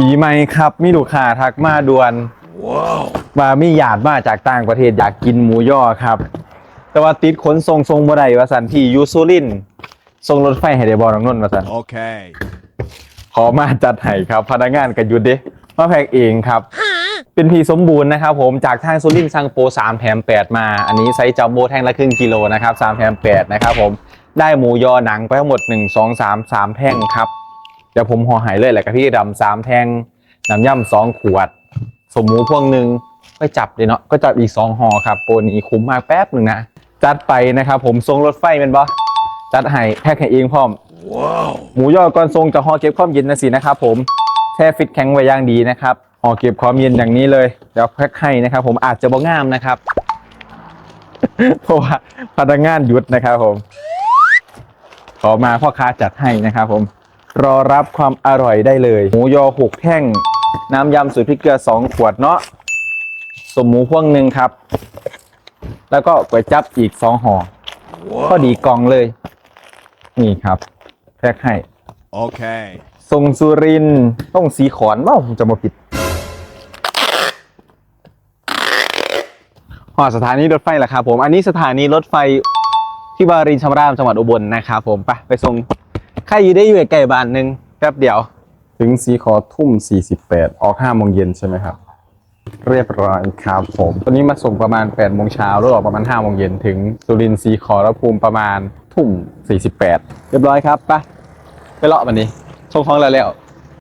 ปีใหม่ครับ มีลูกค้าทักมาด่วนว่ามีญาติมาจากต่างประเทศอยากกินหมูย่อครับ แต่ว่าติดขนส่งทรงบ่ได้ว่าสันที่อยูซูรินทร์ส่งรถไฟให้ได้บ่น้องนนท์ว่าสัน Okay. ขอมาจัดให้ครับ พนักงานกันหยุดเด้มาแพ็กเองครับ เป็นพีสมบูรณ์นะครับผมจากทางซูรินทร์สั่งโปร3แถม8 มา อันนี้ไซส์จัมโบ้แท่งละครึ่งกิโลนะครับ3แถม8นะครับผมได้หมูยอหนังไปทั้งหมด 1 2 3 3 แท่งครับเดี๋ยวผมห่อหายเลยแหละกับพี่ดำสามแท่งน้ำย่ำสองขวด สมหมูพวงหนึ่งก็จับเลยเนาะก็จับอีกสองห่อครับโปรนี้คุ้มมากแป๊บหนึ่งนะ จัดไปนะครับผมทรงรถไฟเป็นบอจัดให้แพ็คให้เองพร้อม Wow. หมูยอก่อนทรงจะห่อเก็บความเย็นนะสินะครับผมแช่ฟิตแข็งไว้อย่างดีนะครับห่อเก็บความเย็นอย่างนี้เลยเดี๋ยวแพ็คให้นะครับผมอาจจะบ่งามนะครับ เพราะว่าพนักงานหยุดนะครับผม ขอมาพ่อค้าจัดให้นะครับผม รอรับความอร่อยได้เลย หมูยอหกแท่ง น้ำยำสูตรพริกเกลือสองขวดเนาะสมหมูพ่วงหนึ่งครับ แล้วก็ก๋วยจับอีกสองห่อ ก็ดีกล่องเลย นี่ครับแพ็คให้ Okay. ทรงสุรินทร์ต้องสีขอนเว่าผมจะมาผิดหอดสถานีรถไฟแหละครับผม อันนี้สถานีรถไฟที่วารินชำราบจังหวัดอุบลนะครับผม ไป ไปส่ง ใครอยู่ได้อยู่ใกล้บ้านหนึ่งแป๊บเดียว ถึงสีขอทุ่ม 48 ออก5โมงเย็นใช่ไหมครับ เรียบร้อยครับผมตอนนี้มาส่งประมาณ8โมงเช้าแล้วออกประมาณ5โมงเย็นถึงสุรินทร์สีขอรภูมิประมาณทุ่ม 48 เรียบร้อยครับไปไปเลาะมันนี้ชงของแล้วแล้ว